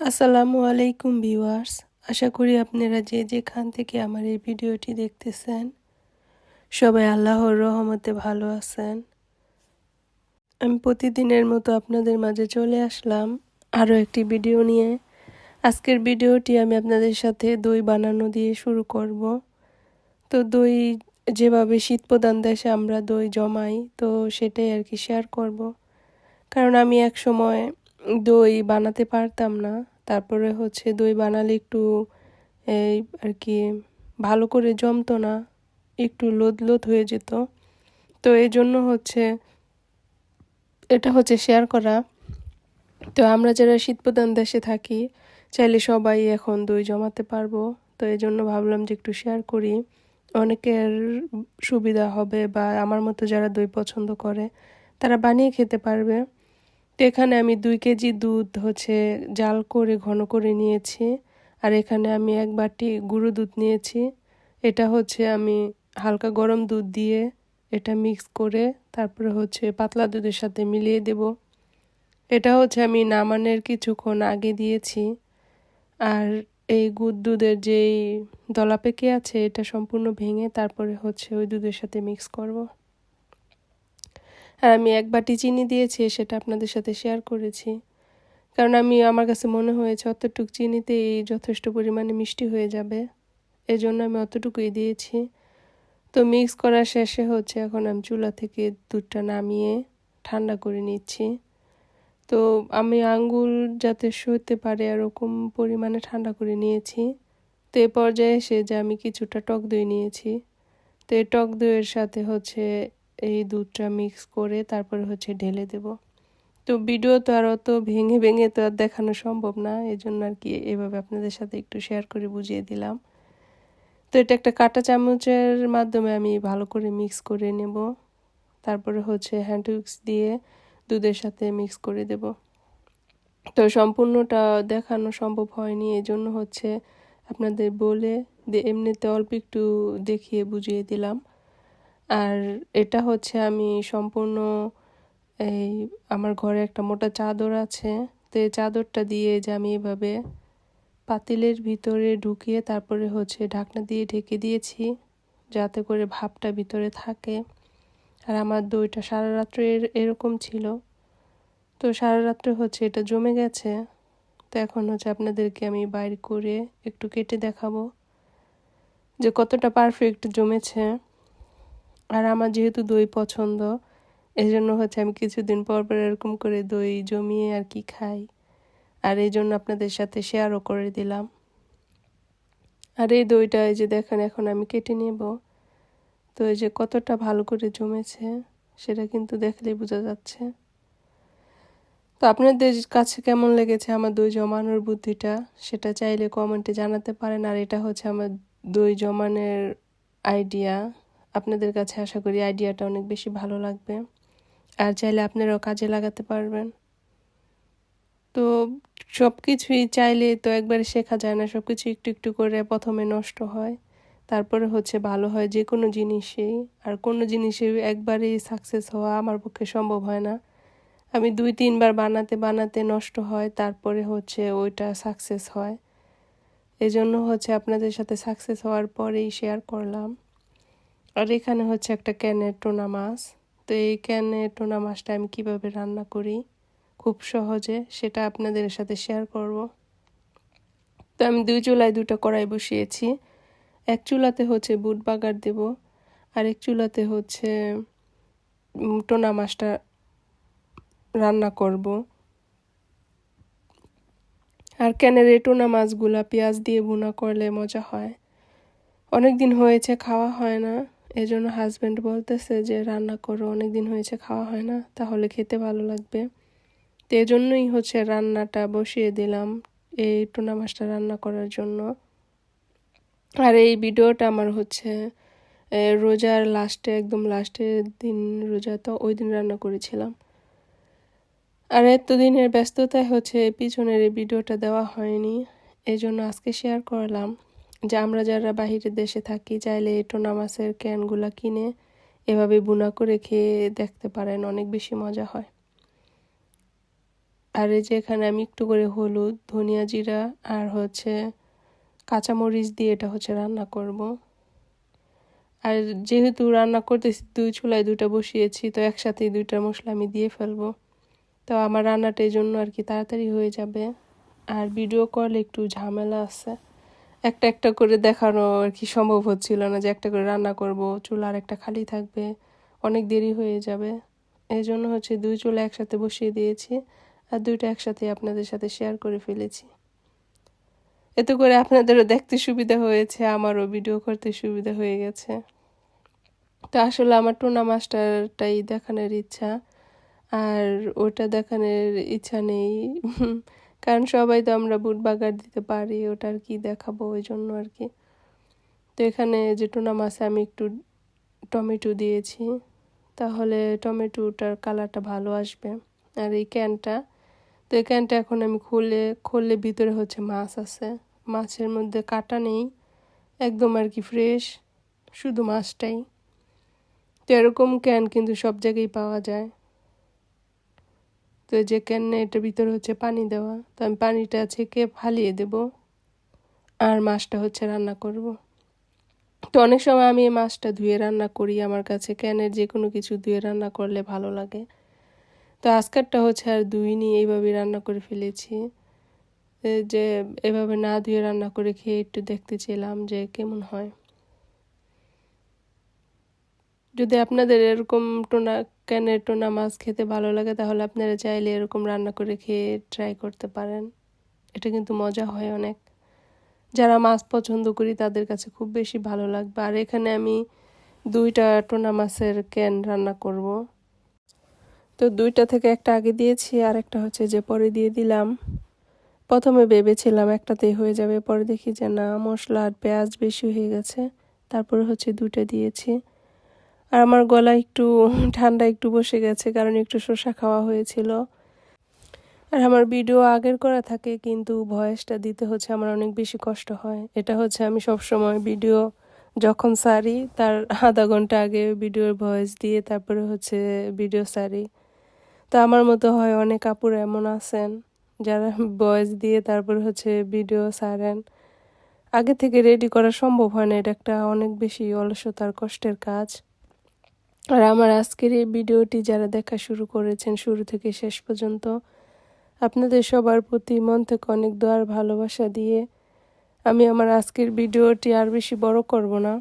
আসসালামু আলাইকুম ভিউয়ার্স, আশা করি আপনারা যে যেখান থেকে আমার এই ভিডিওটি দেখতেছেন, সবাই আল্লাহর রহমতে ভালো আছেন। আমি প্রতিদিনের মতো আপনাদের মাঝে চলে আসলাম আরও একটি ভিডিও নিয়ে। আজকের ভিডিওটি আমি আপনাদের সাথে দই বানানো দিয়ে শুরু করব। তো দই যেভাবে শীত প্রধান দেশে আমরা দই জমাই, তো সেটাই আর কি শেয়ার করব। কারণ আমি এক সময় দই বানাতে পারতাম না। তারপরে হচ্ছে দই বানালে একটু এই আর কি ভালো করে জমতো না, একটু লোদ লোদ হয়ে যেত। তো এই জন্য হচ্ছে এটা হচ্ছে শেয়ার করা। তো আমরা যারা শীতপ্রধান দেশে থাকি, চাইলে সবাই এখন দই জমাতে পারব। তো এই জন্য ভাবলাম যে একটু শেয়ার করি। অনেকের সুবিধা হবে বা আমার মতো যারা দই পছন্দ করে, তারা বানিয়ে খেতে পারবে। তো এখানে আমি দুই কেজি দুধ হচ্ছে জাল করে, ঘন করে নিয়েছি। আর এখানে আমি এক বাটি গুঁড়ো দুধ নিয়েছি। এটা হচ্ছে আমি হালকা গরম দুধ দিয়ে এটা মিক্স করে তারপরে হচ্ছে পাতলা দুধের সাথে মিলিয়ে দেব। এটা হচ্ছে আমি নামানের কিছুক্ষণ আগে দিয়েছি। আর এই গুড় দুধের যেই দলাপেকে আছে, এটা সম্পূর্ণ ভেঙে তারপরে হচ্ছে ওই দুধের সাথে মিক্স করব। আর আমি এক বাটি চিনি দিয়েছি, সেটা আপনাদের সাথে শেয়ার করেছি। কারণ আমি, আমার কাছে মনে হয়েছে অতটুকু চিনিতেই যথেষ্ট পরিমাণে মিষ্টি হয়ে যাবে। এজন্য আমি অতটুকুই দিয়েছি। তো মিক্স করার শেষে হচ্ছে, এখন আমি চুলা থেকে দুধটা নামিয়ে ঠান্ডা করে নিচ্ছি। তো আমি আঙ্গুল যাতে সইতে পারে, এরকম পরিমাণে ঠান্ডা করে নিয়েছি। তো এ পর্যায়ে এসে যে আমি কিছুটা টক দই নিয়েছি। তো এই টক দইয়ের সাথে হচ্ছে এই দুধটা মিক্স করে তারপরে হচ্ছে ঢেলে দেব। তো ভিডিও তো আর অত ভেঙে ভেঙে তো আর দেখানো সম্ভব না এই জন্য আর কি এভাবে আপনাদের সাথে একটু শেয়ার করে বুঝিয়ে দিলাম। তো এটা একটা কাটা চামচের মাধ্যমে আমি ভালো করে মিক্স করে নেব। তারপরে হচ্ছে হ্যান্ড উইক্স দিয়ে দুধের সাথে মিক্স করে দেব। তো সম্পূর্ণটা দেখানো সম্ভব হয়নি এই জন্য হচ্ছে আপনাদের বলে এমনিতে অল্প একটু দেখিয়ে বুঝিয়ে দিলাম। আর এটা হচ্ছে আমি সম্পূর্ণ এই আমার ঘরে একটা মোটা চাদর আছে। তো এই চাদরটা দিয়ে যে আমি এভাবে পাতিলের ভিতরে ঢুকিয়ে তারপরে হচ্ছে ঢাকনা দিয়ে ঢেকে দিয়েছি, যাতে করে ভাবটা ভিতরে থাকে। আর আমার দইটা সারা রাত্রে এরকম ছিল। তো সারা রাত্রে হচ্ছে এটা জমে গেছে। তো এখন হচ্ছে আপনাদেরকে আমি বাইর করে একটু কেটে দেখাবো যে কতটা পারফেক্ট জমেছে। আর আমার যেহেতু দই পছন্দ এই জন্য হচ্ছে আমি কিছুদিন পর পর এরকম করে দই জমিয়ে আর কি খাই। আর এই জন্য আপনাদের সাথে শেয়ারও করে দিলাম। আর এই দইটা এই যে দেখেন, এখন আমি কেটে নেব। তো এই যে কতটা ভালো করে জমেছে, সেটা কিন্তু দেখলেই বোঝা যাচ্ছে। তো আপনাদের কাছে কেমন লেগেছে আমার দই জমানোর বুদ্ধিটা, সেটা চাইলে কমেন্টে জানাতে পারেন। আর এটা হচ্ছে আমার দই জমানোর আইডিয়া আপনাদের কাছে আশা করি আইডিয়াটা অনেক বেশি ভালো লাগবে। আর চাইলে আপনারাও কাজে লাগাতে পারবেন। তো সব কিছুই চাইলে তো একবারে শেখা যায় না সব কিছু একটু একটু করে প্রথমে নষ্ট হয়। তারপরে হচ্ছে ভালো হয় যে কোনো জিনিসেই। আর কোনো জিনিসে একবারেই সাকসেস হওয়া আমার পক্ষে সম্ভব হয় না। আমি দুই, তিনবার বানাতে বানাতে নষ্ট হয়, তারপরে হচ্ছে ওইটা সাকসেস হয়। এজন্য হচ্ছে আপনাদের সাথে সাকসেস হওয়ার পরেই শেয়ার করলাম। আর এখানে হচ্ছে একটা ক্যানের টোনা মাছ। তো এই ক্যানের টোনা মাছটা আমি কীভাবে রান্না করি, খুব সহজে, সেটা আপনাদের সাথে শেয়ার করব। তো আমি দুই চুলায় দুটো কড়াই বসিয়েছি। এক চুলাতে হচ্ছে বুট বাগার দেব, আর এক চুলাতে হচ্ছে টোনা মাছটা রান্না করব। আর ক্যানের এই টোনা মাছগুলা পেঁয়াজ দিয়ে ভুনা করলে মজা হয়। অনেক দিন হয়েছে, খাওয়া হয় না। এজন্য হাজব্যান্ড বলতেছে যে, রান্না করো অনেক দিন হয়েছে, খাওয়া হয় না, তাহলে খেতে ভালো লাগবে। তো এজন্যই হচ্ছে রান্নাটা বসিয়ে দিলাম এই টুনা মাছটা রান্না করার জন্য। আর এই ভিডিওটা আমার হচ্ছে রোজার লাস্টে একদম লাস্টের দিন রোজা তো ওই দিন রান্না করেছিলাম। আর এতদিনের ব্যস্ততায় হচ্ছে পিছনের এই ভিডিওটা দেওয়া হয়নি এই জন্য আজকে শেয়ার করলাম। যে আমরা যারা বাহিরের দেশে থাকি, চাইলে টোনা মাছের ক্যানগুলো কিনে এভাবে বুনা করে খেয়ে দেখতে পারেন, অনেক বেশি মজা হয়। আর এই যে এখানে আমি একটু করে হলুদ, ধনিয়া জিরা আর হচ্ছে কাঁচামরিচ দিয়ে এটা হচ্ছে রান্না করব। আর যেহেতু রান্না করতেছি, দুই চুলায় দুটো বসিয়েছি, তো একসাথেই দুইটা মশলা আমি দিয়ে ফেলব। তো আমার রান্নাটা এই জন্য আর কি তাড়াতাড়ি হয়ে যাবে। আর ভিডিও করলে একটু ঝামেলা আছে। একটা একটা করে দেখানো আর কি সম্ভব হচ্ছিল না যে একটা করে রান্না করব, চুলা আর একটা খালি থাকবে, অনেক দেরি হয়ে যাবে। এই জন্য হচ্ছে দুই চুলা একসাথে বসিয়ে দিয়েছি আর দুইটা একসাথে আপনাদের সাথে শেয়ার করে ফেলেছি। এতে করে আপনাদেরও দেখতে সুবিধা হয়েছে, আমারও ভিডিও করতে সুবিধা হয়ে গেছে। তো আসলে আমার টোনা মাস্টারটাই দেখানোর ইচ্ছা, আর ওটা দেখানোর ইচ্ছা নেই। কারণ সবাই তো আমরা বুট বাগার দিতে পারি ওটা আর কি দেখাবো ওই জন্য আর কি। তো এখানে যে টোনা মাছে আমি একটু টমেটো দিয়েছি, তাহলে টমেটোটার কালারটা ভালো আসবে। আর এই ক্যানটা, তো এই ক্যানটা এখন আমি খুলে, খুললে ভিতরে হচ্ছে মাছ আছে। মাছের মধ্যে কাটা নেই, একদম আর কি ফ্রেশ শুধু মাছটাই। তো এরকম ক্যান কিন্তু সব জায়গায় পাওয়া যায়। তো যে ক্যানে এটার ভিতরে হচ্ছে পানি দেওয়া। তো আমি পানিটা ছেঁকে ফালিয়ে দেব। আর মাছটা হচ্ছে রান্না করব। তো অনেক সময় আমি এই মাছটা ধুয়ে রান্না করি আমার কাছে। ক্যানের যে কোনো কিছু ধুয়ে রান্না করলে ভালো লাগে। তো আজকারটা হচ্ছে আর ধুইনি, এইভাবে রান্না করে ফেলেছি। যে এভাবে না ধুয়ে রান্না করে খেয়ে একটু দেখতে চেলাম যে কেমন হয়। যদি আপনাদের এরকম টোনা, ক্যানের টোনা মাছ খেতে ভালো লাগে, তাহলে আপনারা চাইলে এরকম রান্না করে খেয়ে ট্রাই করতে পারেন। এটা কিন্তু মজা হয় অনেক। যারা মাছ পছন্দ করি, তাদের কাছে খুব বেশি ভালো লাগবে। আর এখানে আমি দুইটা টোনা মাছের ক্যান রান্না করব। তো দুইটা থেকে একটা আগে দিয়েছি, আর একটা হচ্ছে যে পরে দিয়ে দিলাম। প্রথমে ভেবেছিলাম একটাতেই হয়ে যাবে, পরে দেখি যে না, মশলা আর পেঁয়াজ বেশি হয়ে গেছে। তারপরে হচ্ছে দুইটা দিয়েছি। আর আমার গলা একটু, ঠান্ডা একটু বসে গেছে কারণ একটু শসা খাওয়া হয়েছিল। আর আমার ভিডিও আগের করা থাকে কিন্তু ভয়েসটা দিতে হচ্ছে আমার অনেক বেশি কষ্ট হয়। এটা হচ্ছে আমি সব সময় ভিডিও যখন সারি, তার আধা ঘণ্টা আগে ভিডিওর ভয়েস দিয়ে তারপরে হচ্ছে ভিডিও সারি। তো আমার মতো হয় অনেক কাপড় এমন আছেন যারা ভয়েস দিয়ে তারপরে হচ্ছে ভিডিও সারেন। আগে থেকে রেডি করা সম্ভব হয় না, এটা একটা অনেক বেশি অলসতার কষ্টের কাজ। আর আমার আজকের এই ভিডিওটি যারা দেখা শুরু করেছেন শুরু থেকে শেষ পর্যন্ত, আপনাদের সবার প্রতি মন থেকে অনেক দোয়ার ভালোবাসা দিয়ে আমি আমার আজকের ভিডিওটি আর বেশি বড় করব না।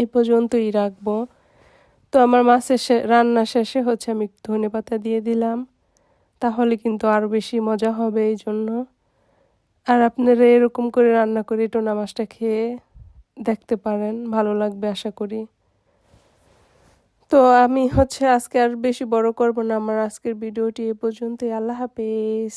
এই পর্যন্তই রাখব। তো আমার মাছের রান্না শেষে হচ্ছে আমি ধনে পাতা দিয়ে দিলাম। তাহলে কিন্তু আরও বেশি মজা হবে এই জন্য। আর আপনারা এরকম করে রান্না করে টোনা মাছটা খেয়ে দেখতে পারেন, ভালো লাগবে আশা করি। তো আমি হচ্ছে আজকে আর বেশি বড় করব না আমার আজকের ভিডিওটি এ পর্যন্তই। আল্লাহ হাফেজ।